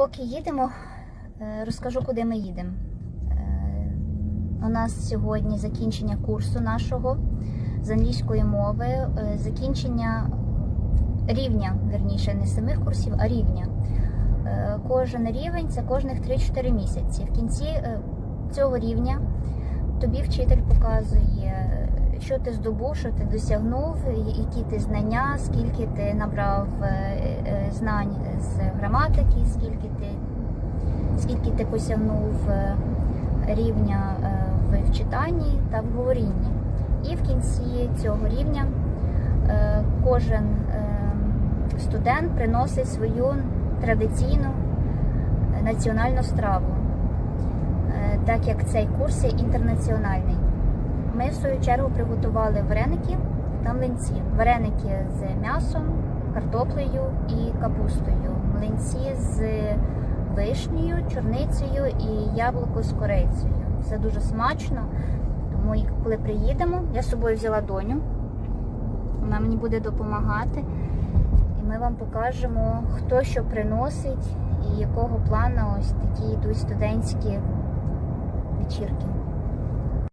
Поки їдемо, е, розкажу, куди ми їдемо. Е, У нас сьогодні закінчення курсу нашого з англійської мови, е, закінчення рівня, верніше, не самих курсів, а рівня. Кожен рівень це кожних 3-4 місяці. В кінці цього рівня тобі вчитель показує, що ти здобув, що ти досягнув, які ти знання, скільки ти набрав е, е, знань з граматики, скільки ти, скільки ти посягнув е, рівня в читанні та в говорінні. І в кінці цього рівня кожен студент приносить свою традиційну національну страву, так як цей курс є інтернаціональний. Ми в свою чергу приготували вареники та млинці. Вареники з м'ясом, картоплею і капустою. Млинці з вишнею, чорницею і яблуко з корицею. Все дуже смачно. Тому коли приїдемо, я з собою взяла доню. Вона мені буде допомагати. І ми вам покажемо, хто що приносить і якого плану ось такі йдуть студентські вечірки.